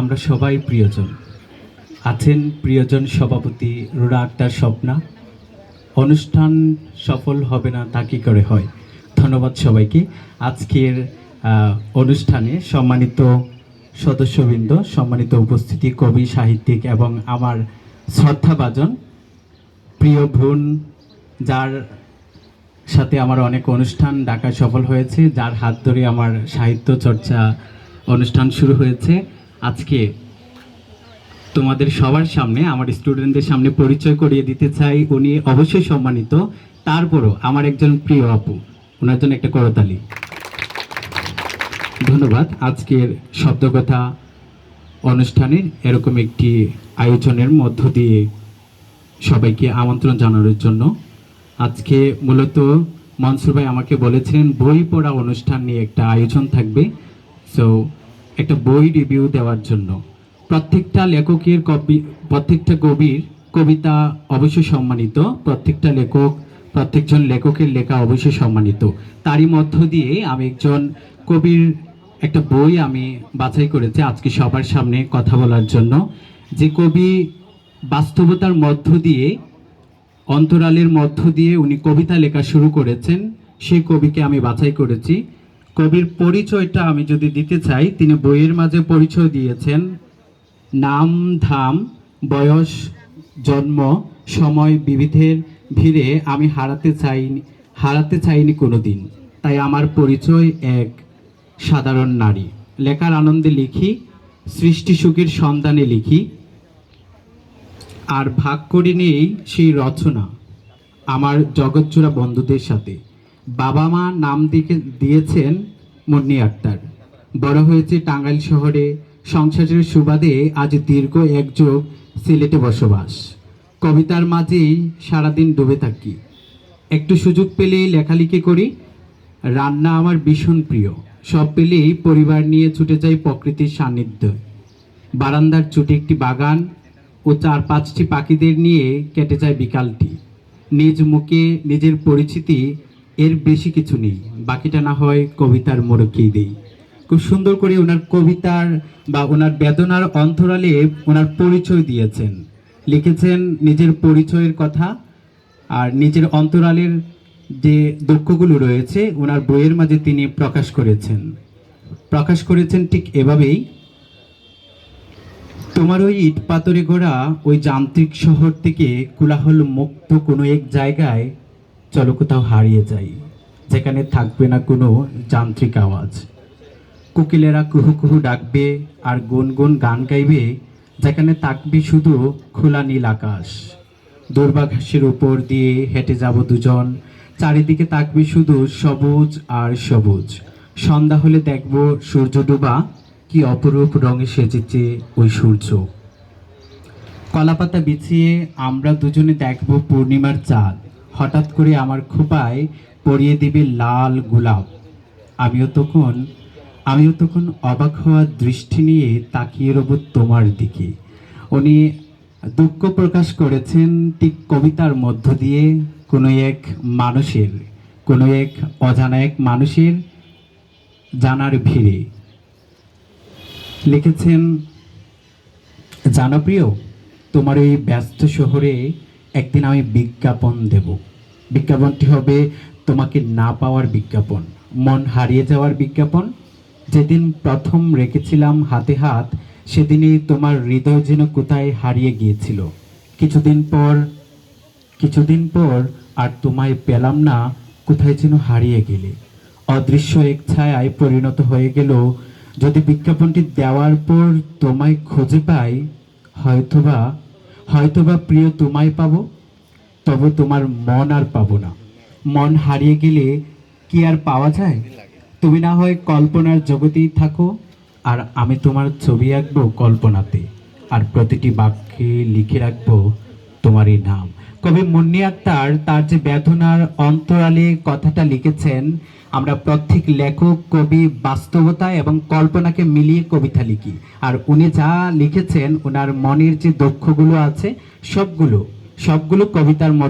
আমরা সবাই প্রিয়জন। আছেন প্রিয়জন সভাপতি রুনা আক্তার স্বপ্না। অনুষ্ঠান সফল হবে না তা কী করে হয়? ধন্যবাদ সবাইকে। আজকের অনুষ্ঠানে সম্মানিত সদস্যবৃন্দ, সম্মানিত উপস্থিতি, কবি, সাহিত্যিক এবং আমার শ্রদ্ধাভাজন প্রিয় বোন, যার সাথে আমার অনেক অনুষ্ঠান ডাকা সফল হয়েছে, যার হাত ধরে আমার সাহিত্য চর্চা অনুষ্ঠান শুরু হয়েছে। আজকে তোমাদের সবার সামনে, আমার স্টুডেন্টদের সামনে পরিচয় করিয়ে দিতে চাই। উনি অবশ্যই সম্মানিত। তারপরও আমার একজন প্রিয় আপু ওনার জন্য একটা করতালি। ধন্যবাদ। আজকের শব্দকথা অনুষ্ঠানের এরকম একটি আয়োজনের মধ্য দিয়ে সবাইকে আমন্ত্রণ জানানোর জন্য আজকে মূলত মনসুর ভাই আমাকে বলেছিলেন, বই পড়া অনুষ্ঠান নিয়ে একটা আয়োজন থাকবে। সো একটা বই রিভিউ দেওয়ার জন্য। প্রত্যেকটা লেখকের কবি প্রত্যেকটা কবির কবিতা অবশ্যই সম্মানিত, প্রত্যেকটা লেখক, প্রত্যেকজন লেখকের লেখা অবশ্যই সম্মানিত। তারই মধ্য দিয়ে আমি একজন কবির একটা বই আমি বাছাই করেছি আজকে সবার সামনে কথা বলার জন্য। যে কবি বাস্তবতার মধ্য দিয়ে, অন্তরালের মধ্য দিয়ে উনি কবিতা লেখা শুরু করেছেন সেই কবিকে আমি বাছাই করেছি। কবির পরিচয়টা আমি যদি দিতে চাই, তিনি বইয়ের মাঝে পরিচয় দিয়েছেন। নাম, ধাম, বয়স, জন্ম, সময়, বিবিধের ভিড়ে আমি হারাতে চাইনি হারাতে চাইনি কোনোদিন। তাই আমার পরিচয় এক, সাধারণ নারী। লেখার আনন্দে লিখি, সৃষ্টি সুখের সন্ধানে লিখি। আর ভাগ করে নেই সেই রচনা, আমার জগৎচূড়া বন্ধুদের সাথে। বাবা মা নাম দিকে দিয়েছেন মুন্নি আক্তার। বড় হয়েছে টাঙ্গাইল শহরে। সংসারের সুবাদে আজ দীর্ঘ এক যুগ সিলেটে বসবাস। কবিতার মাঝেই সারাদিন ডুবে থাকি। একটু সুযোগ পেলেই লেখালেখি করি। রান্না আমার ভীষণ প্রিয়। সব পেলেই পরিবার নিয়ে ছুটে যাই প্রকৃতির সান্নিধ্য। বারান্দার চুটে একটি বাগান ও চার পাঁচটি পাখিদের নিয়ে কেটে যায় বিকালটি। নিজ মুখে নিজের পরিচিতি এর বেশি কিছু নেই। বাকিটা না হয় কবিতার মোড়কেই দেই। খুব সুন্দর করে ওনার কবিতার বা ওনার বেদনার অন্তরালে ওনার পরিচয় দিয়েছেন। লিখেছেন নিজের পরিচয়ের কথা আর নিজের অন্তরালের যে দুঃখগুলো রয়েছে, ওনার বইয়ের মাঝে তিনি প্রকাশ করেছেন। প্রকাশ করেছেন ঠিক এভাবেই, তোমার ওই ইট পাথরে গড়া ওই যান্ত্রিক শহর থেকে কোলাহল মুক্ত কোনো এক জায়গায় চলো কোথাও হারিয়ে যাই, যেখানে থাকবে না কোনো যান্ত্রিক আওয়াজ। কোকিলেরা কুহু কুহু ডাকবে আর গুনগুন গান গাইবে, যেখানে থাকবে শুধু খোলা নীল আকাশ। দুর্বাঘাসের উপর দিয়ে হেঁটে যাব দুজন, চারিদিকে থাকবে শুধু সবুজ আর সবুজ। সন্ধ্যা হলে দেখব সূর্য ডোবা কি অপরূপ রঙে সেজেছে ওই সূর্য। কলাপাতা বিছিয়ে আমরা দুজনে দেখব পূর্ণিমার চাঁদ। হঠাৎ করে আমার খোপায় পরিয়ে দিবে লাল গোলাপ। আমিও তখন আমিও তখন অবাক হওয়ার দৃষ্টি নিয়ে তাকিয়ে রব তোমার দিকে। উনি দুঃখ প্রকাশ করেছেন ঠিক কবিতার মধ্য দিয়ে, কোনো এক মানুষের, কোনো এক অজানা এক মানুষের জানার ভিড়ে। লিখেছেন জানপ্রিয় তোমার এই ব্যস্ত শহরে একদিন আমি বিজ্ঞাপন দেব। বিজ্ঞাপনটি হবে তোমাকে না পাওয়ার বিজ্ঞাপন, মন হারিয়ে যাওয়ার বিজ্ঞাপন। যেদিন প্রথম রেখেছিলাম হাতে হাত, সেদিনই তোমার হৃদয় যেন কোথায় হারিয়ে গিয়েছিল। কিছুদিন পর কিছুদিন পর আর তোমায় পেলাম না, কোথায় যেন হারিয়ে গেলে। অদৃশ্য এক ছায়ায় পরিণত হয়ে গেল। যদি বিজ্ঞাপনটি দেওয়ার পর তোমায় খুঁজে পাই, হয়তোবা হয়তোবা প্রিয় তোমায় পাবো, তবে তোমার মন আর পাবো না। মন হারিয়ে গেলে কি আর পাওয়া যায়? তুমি না হয় কল্পনার জগতেই থাকো, আর আমি তোমার ছবি আঁকবো কল্পনাতে। আর প্রতিটি বাক্যে লিখে রাখব তোমারই নাম। কবি মুন্নি আক্তার তার যে বেদনার অন্তরালে কথাটা লিখেছেন, আমরা প্রত্যেক লেখক, কবি বাস্তবতা এবং কল্পনাকে মিলিয়ে কবিতা লিখি। আর উনি যা লিখেছেন ওনার মনের যে দক্ষগুলো আছে, সবগুলো সবগুলো কবিতার মধ্যে